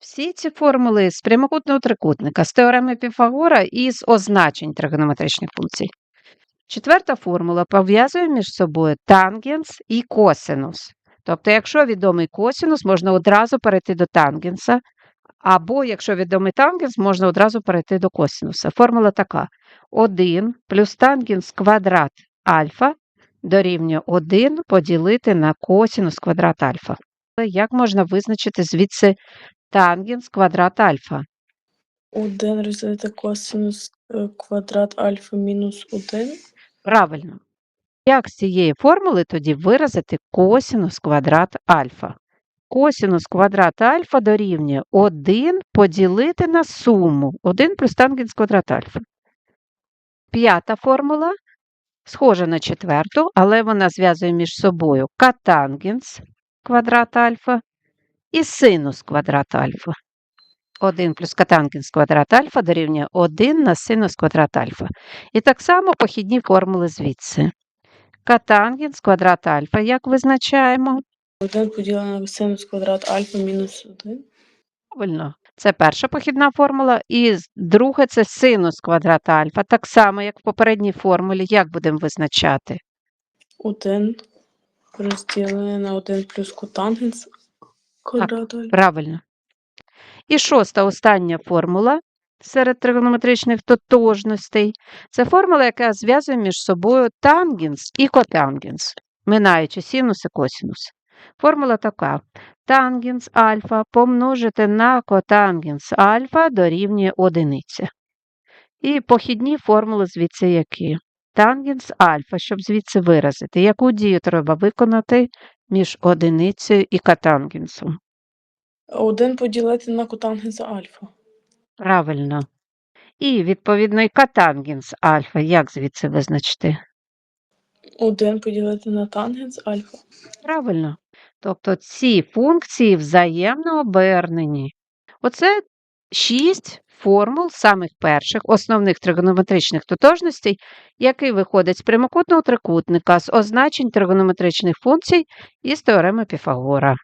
Всі ці формули з прямокутного трикутника, з теореми Піфагора і з означень тригонометричних функцій. Четверта формула пов'язує між собою тангенс і косинус. Тобто, якщо відомий косинус, можна одразу перейти до тангенса, або якщо відомий тангенс, можна одразу перейти до косинуса. Формула така: 1 плюс тангенс квадрат альфа дорівнює 1 поділити на косинус квадрат альфа. Як можна визначити звідси тангенс квадрат альфа? 1 розділити косинус е, квадрат альфа мінус 1. Правильно. Як з цієї формули тоді виразити косинус квадрат альфа? Косинус квадрат альфа дорівнює 1 поділити на суму 1 плюс тангенс квадрат альфа. П'ята формула схожа на четверту, але вона зв'язує між собою катангенс квадрат альфа і синус квадрат альфа. 1 плюс катангенс квадрат альфа дорівнює 1 на синус квадрат альфа. І так само похідні формули звідси. Катангенс квадрат альфа, як визначаємо? 1 поділено на синус квадрат альфа мінус 1. Правильно. Це перша похідна формула. І друга це синус квадрат альфа. Так само, як в попередній формулі. Як будемо визначати? 1 розділене на 1 плюс котангенс квадрат альфа. Правильно. І шоста остання формула серед тригонометричних тотожностей. Це формула, яка зв'язує між собою тангенс і котангенс, минаючи синус і косинус. Формула така: тангенс альфа помножити на котангенс альфа дорівнює одиниці. І похідні формули звідси які? Тангенс альфа, щоб звідси виразити, яку дію треба виконати між одиницею і котангенсом. 1 поділити на котангенс альфа. Правильно. І, відповідно, і катангенс альфа. Як звідси визначити? 1 поділити на тангенс альфа. Правильно. Тобто ці функції взаємно обернені. Оце шість формул самих перших основних тригонометричних тотожностей, які виходять з прямокутного трикутника з означень тригонометричних функцій із теореми Піфагора.